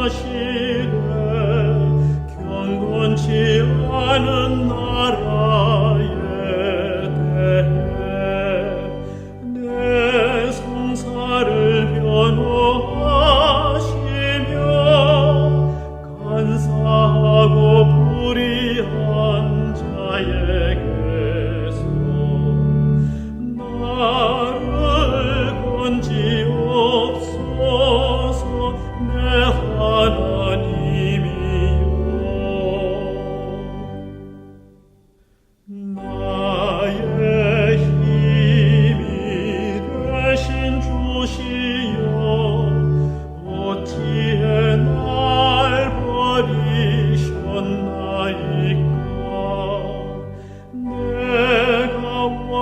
하시네 경건치 않은 나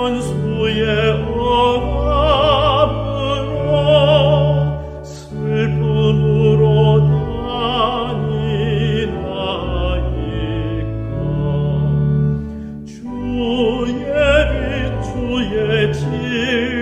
원수의 억압으로 슬픔으로 다니나이까. 주의 빛 주의 진리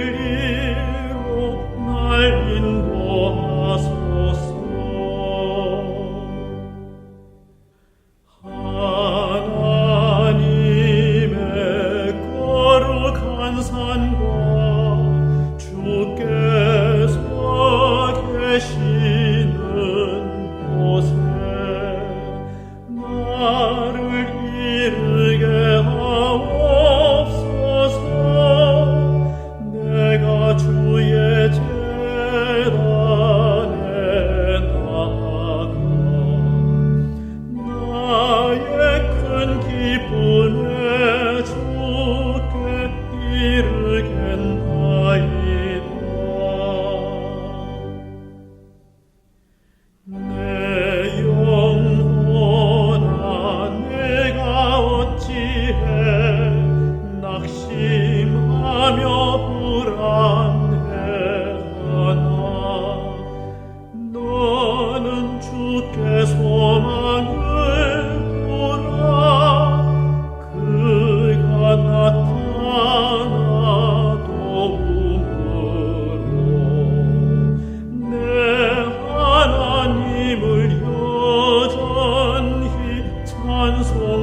once was.